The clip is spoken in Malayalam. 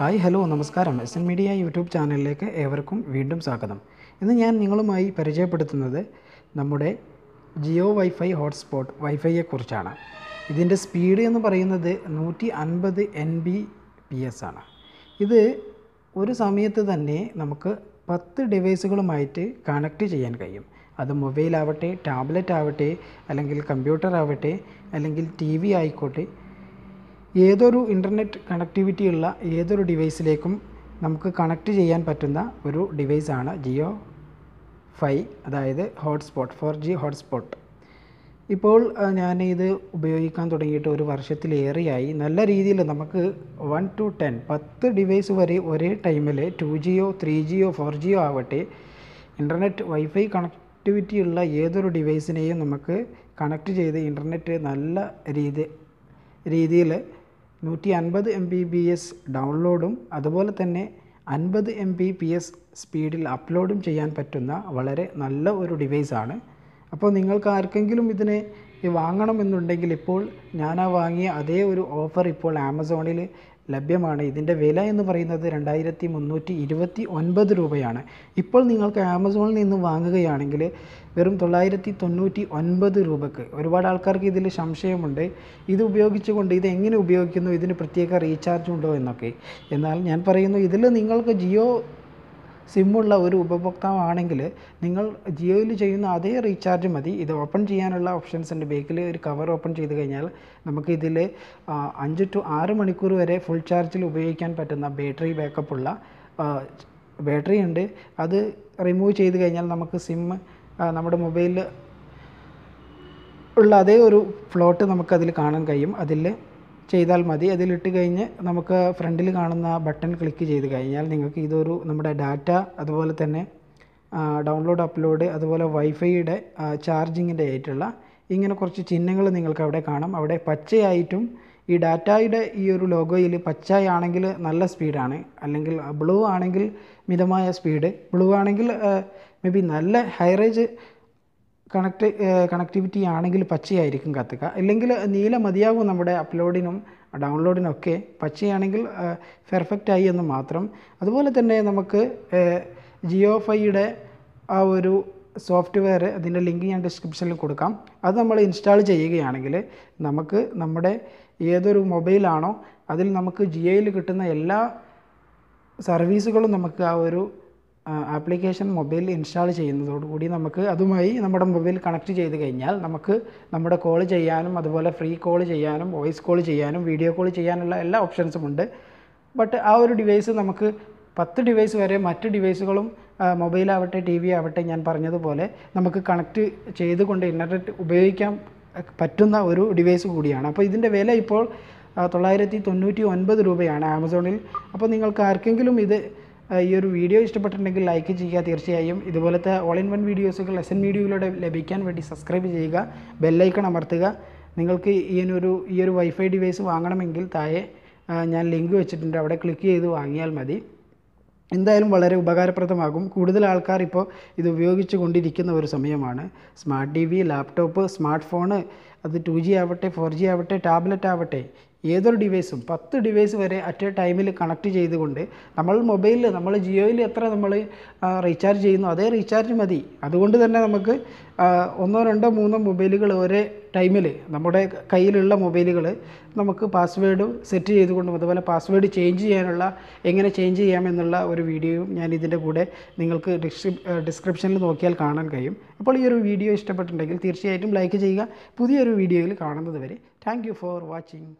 ഹായ് ഹലോ നമസ്കാരം. എസ് എൻ മീഡിയ യൂട്യൂബ് ചാനലിലേക്ക് ഏവർക്കും വീണ്ടും സ്വാഗതം. ഇന്ന് ഞാൻ നിങ്ങളുമായി പരിചയപ്പെടുത്തുന്നത് നമ്മുടെ ജിയോ വൈഫൈ ഹോട്ട്സ്പോട്ട് വൈഫൈയെക്കുറിച്ചാണ്. ഇതിന്റെ സ്പീഡ് എന്ന് പറയുന്നത് നൂറ്റി അൻപത് എൻ ബി പി എസ് ആണ്. ഇത് ഒരു സമയത്ത് തന്നെ നമുക്ക് പത്ത് ഡിവൈസുകളുമായിട്ട് കണക്റ്റ് ചെയ്യാൻ കഴിയും. അത് മൊബൈൽ ആവട്ടെ ടാബ്ലറ്റ് ആവട്ടെ അല്ലെങ്കിൽ കമ്പ്യൂട്ടർ ആവട്ടെ അല്ലെങ്കിൽ ടി വി ആയിക്കോട്ടെ ഏതൊരു ഇന്റർനെറ്റ് കണക്ടിവിറ്റി ഉള്ള ഏതൊരു ഡിവൈസിലേക്കും നമുക്ക് കണക്റ്റ് ചെയ്യാൻ പറ്റുന്ന ഒരു ഡിവൈസാണ് ജിയോ ഫൈ അതായത് ഹോട്ട്സ്പോട്ട് ഫോർ ജി ഹോട്ട്സ്പോട്ട് ഇപ്പോൾ ഞാൻ ഇത് ഉപയോഗിക്കാൻ തുടങ്ങിയിട്ട് ഒരു വർഷത്തിലേറെയായി. നല്ല രീതിയിൽ നമുക്ക് വൺ ടു ടെൻ പത്ത് ഡിവൈസ് വരെ ഒരേ ടൈമിൽ two Jio three Jio four Jio ആവട്ടെ ഇന്റർനെറ്റ് വൈഫൈ കണക്ടിവിറ്റി ഉള്ള ഏതൊരു ഡിവൈസിനെയും നമുക്ക് കണക്ട് ചെയ്ത് ഇന്റർനെറ്റ് നല്ല രീതി രീതിയിൽ നൂറ്റി അൻപത് എം ബി ബി എസ് ഡൗൺലോഡും അതുപോലെ തന്നെ അൻപത് എം ബി പി എസ് സ്പീഡിൽ അപ്ലോഡും ചെയ്യാൻ പറ്റുന്ന വളരെ നല്ല ഒരു ഡിവൈസാണ് അപ്പോൾ നിങ്ങൾക്ക് ആർക്കെങ്കിലും ഇതിനെ വാങ്ങണമെന്നുണ്ടെങ്കിൽ ഇപ്പോൾ ഞാൻ ആ വാങ്ങിയ അതേ ഒരു ഓഫർ ഇപ്പോൾ ആമസോണിൽ ലഭ്യമാണ്. ഇതിന്റെ വില എന്ന് പറയുന്നത് രണ്ടായിരത്തി മുന്നൂറ്റി ഇരുപത്തി ഒൻപത് രൂപയാണ്. ഇപ്പോൾ നിങ്ങൾക്ക് ആമസോണിൽ നിന്ന് വാങ്ങുകയാണെങ്കിൽ വെറും തൊള്ളായിരത്തി തൊണ്ണൂറ്റി ഒൻപത് രൂപക്ക്. ഒരുപാട് ആൾക്കാർക്ക് ഇതിൽ സംശയമുണ്ട്. ഇത് ഉപയോഗിച്ചുകൊണ്ട് ഇത് എങ്ങനെ ഉപയോഗിക്കുന്നു? ഇതിന് പ്രത്യേക റീചാർജ് ഉണ്ടോ എന്നൊക്കെ. എന്നാൽ ഞാൻ പറയുന്നു ഇതിൽ നിങ്ങൾക്ക് ജിയോ സിമ്മുള്ള ഒരു ഉപഭോക്താവാണെങ്കിൽ നിങ്ങൾ ജിയോയിൽ ചെയ്യുന്ന അതേ റീചാർജ് മതി. ഇത് ഓപ്പൺ ചെയ്യാനുള്ള ഓപ്ഷൻസ് ഉണ്ട്. ബേക്കിൽ ഒരു കവർ ഓപ്പൺ ചെയ്ത് കഴിഞ്ഞാൽ നമുക്ക് ഇതിൽ അഞ്ച് ടു ആറ് മണിക്കൂർ വരെ ഫുൾ ചാർജിൽ ഉപയോഗിക്കാൻ പറ്റുന്ന ബാറ്ററി ബാക്കപ്പുള്ള ബാറ്ററി ഉണ്ട്. അത് റിമൂവ് ചെയ്ത് കഴിഞ്ഞാൽ നമുക്ക് സിം നമ്മുടെ മൊബൈലിൽ ഉള്ള അതേ ഒരു ഫ്ലോട്ട് നമുക്കതിൽ കാണാൻ കഴിയും. അതിൽ ചെയ്താൽ മതി. അതിലിട്ട് കഴിഞ്ഞ് നമുക്ക് ഫ്രണ്ടിൽ കാണുന്ന ബട്ടൺ ക്ലിക്ക് ചെയ്ത് കഴിഞ്ഞാൽ നിങ്ങൾക്ക് ഇതൊരു നമ്മുടെ ഡാറ്റ അതുപോലെ തന്നെ ഡൗൺലോഡ് അപ്ലോഡ് അതുപോലെ വൈഫൈയുടെ ചാർജിങ്ങിന്റെ ആയിട്ടുള്ള ഇങ്ങനെ കുറച്ച് ചിഹ്നങ്ങൾ നിങ്ങൾക്ക് അവിടെ കാണാം. അവിടെ പച്ചയായിട്ടും ഈ ഡാറ്റയുടെ ഈ ഒരു ലോഗോയിൽ പച്ചയാണെങ്കിൽ നല്ല സ്പീഡാണ്. അല്ലെങ്കിൽ ബ്ലൂ ആണെങ്കിൽ മിതമായ സ്പീഡ്. ബ്ലൂ ആണെങ്കിൽ മേ ബി നല്ല ഹൈറേജ് കണക്ട് കണക്ടിവിറ്റി ആണെങ്കിൽ പച്ചയായിരിക്കും കത്തുക. അല്ലെങ്കിൽ നീല മതിയാകും നമ്മുടെ അപ്ലോഡിനും ഡൗൺലോഡിനൊക്കെ. പച്ചയാണെങ്കിൽ പെർഫെക്റ്റ് ആയി എന്ന് മാത്രം. അതുപോലെ തന്നെ നമുക്ക് ജിയോ ഫൈയുടെ ആ ഒരു സോഫ്റ്റ്വെയർ അതിന്റെ ലിങ്ക് ഞാൻ ഡിസ്ക്രിപ്ഷനിൽ കൊടുക്കാം. അത് നമ്മൾ ഇൻസ്റ്റാൾ ചെയ്യുകയാണെങ്കിൽ നമുക്ക് നമ്മുടെ ഏതൊരു മൊബൈലാണോ അതിൽ നമുക്ക് ജിയോയിൽ കിട്ടുന്ന എല്ലാ സർവീസുകളും നമുക്ക് ആ ഒരു ആപ്ലിക്കേഷൻ മൊബൈലിൽ ഇൻസ്റ്റാൾ ചെയ്യുന്നതോടുകൂടി നമുക്ക് അതുമായി നമ്മുടെ മൊബൈൽ കണക്ട് ചെയ്ത് കഴിഞ്ഞാൽ നമുക്ക് നമ്മുടെ കോൾ ചെയ്യാനും അതുപോലെ ഫ്രീ കോൾ ചെയ്യാനും വോയിസ് കോൾ ചെയ്യാനും വീഡിയോ കോൾ ചെയ്യാനുള്ള എല്ലാ ഓപ്ഷൻസും ഉണ്ട്. ബട്ട് ആ ഒരു ഡിവൈസ് നമുക്ക് പത്ത് ഡിവൈസ് വരെ മറ്റ് ഡിവൈസുകളും മൊബൈലാവട്ടെ ടി വി ആവട്ടെ ഞാൻ പറഞ്ഞതുപോലെ നമുക്ക് കണക്ട് ചെയ്തുകൊണ്ട് ഇന്റർനെറ്റ് ഉപയോഗിക്കാൻ പറ്റുന്ന ഒരു ഡിവൈസ് കൂടിയാണ്. അപ്പോൾ ഇതിന്റെ വില ഇപ്പോൾ തൊള്ളായിരത്തി തൊണ്ണൂറ്റി ഒൻപത് രൂപയാണ് ആമസോണിൽ. അപ്പോൾ നിങ്ങൾക്ക് ആർക്കെങ്കിലും ഇത് ഈ ഒരു വീഡിയോ ഇഷ്ടപ്പെട്ടിട്ടുണ്ടെങ്കിൽ ലൈക്ക് ചെയ്യുക തീർച്ചയായും. ഇതുപോലത്തെ ഓൾ ഇൻ വൺ വീഡിയോസുകൾ എസ് എൻ മീഡിയയിലൂടെ ലഭിക്കാൻ വേണ്ടി സബ്സ്ക്രൈബ് ചെയ്യുക ബെല്ലൈക്കൺ അമർത്തുക. നിങ്ങൾക്ക് ഈയൊരു ഈ ഒരു വൈഫൈ ഡിവൈസ് വാങ്ങണമെങ്കിൽ താഴെ ഞാൻ ലിങ്ക് വെച്ചിട്ടുണ്ട്. അവിടെ ക്ലിക്ക് ചെയ്ത് വാങ്ങിയാൽ മതി. എന്തായാലും വളരെ ഉപകാരപ്രദമാകും. കൂടുതൽ ആൾക്കാർ ഇപ്പോൾ ഇത് ഉപയോഗിച്ചു കൊണ്ടിരിക്കുന്ന ഒരു സമയമാണ്. Smart T V laptop smart phone അത് ടു ജി ആവട്ടെ ഫോർ ജി ആവട്ടെ ടാബ്ലറ്റ് ആവട്ടെ ഏതൊരു ഡിവൈസും പത്ത് ഡിവൈസ് വരെ അറ്റ് എ ടൈമിൽ കണക്ട് ചെയ്തുകൊണ്ട് നമ്മൾ മൊബൈലിൽ നമ്മൾ ജിയോയിൽ എത്ര നമ്മൾ റീചാർജ് ചെയ്യുന്നു അതേ റീചാർജ് മതി. അതുകൊണ്ട് തന്നെ നമുക്ക് ഒന്നോ രണ്ടോ മൂന്നോ മൊബൈലുകൾ ഒരേ ടൈമിൽ നമ്മുടെ കയ്യിലുള്ള മൊബൈലുകൾ നമുക്ക് പാസ്വേഡ് സെറ്റ് ചെയ്തുകൊണ്ടും അതുപോലെ പാസ്വേഡ് ചേഞ്ച് ചെയ്യാനുള്ള എങ്ങനെ ചേഞ്ച് ചെയ്യാമെന്നുള്ള ഒരു വീഡിയോയും ഞാൻ ഇതിന്റെ കൂടെ നിങ്ങൾക്ക് ഡിസ്ക്രിപ് ഡിസ്ക്രിപ്ഷനിൽ നോക്കിയാൽ കാണാൻ കഴിയും. അപ്പോൾ ഈ ഒരു വീഡിയോ ഇഷ്ടപ്പെട്ടിട്ടുണ്ടെങ്കിൽ തീർച്ചയായിട്ടും ലൈക്ക് ചെയ്യുക. പുതിയൊരു വീഡിയോയിൽ കാണുന്നത് വരെ താങ്ക് ഫോർ വാച്ചിങ്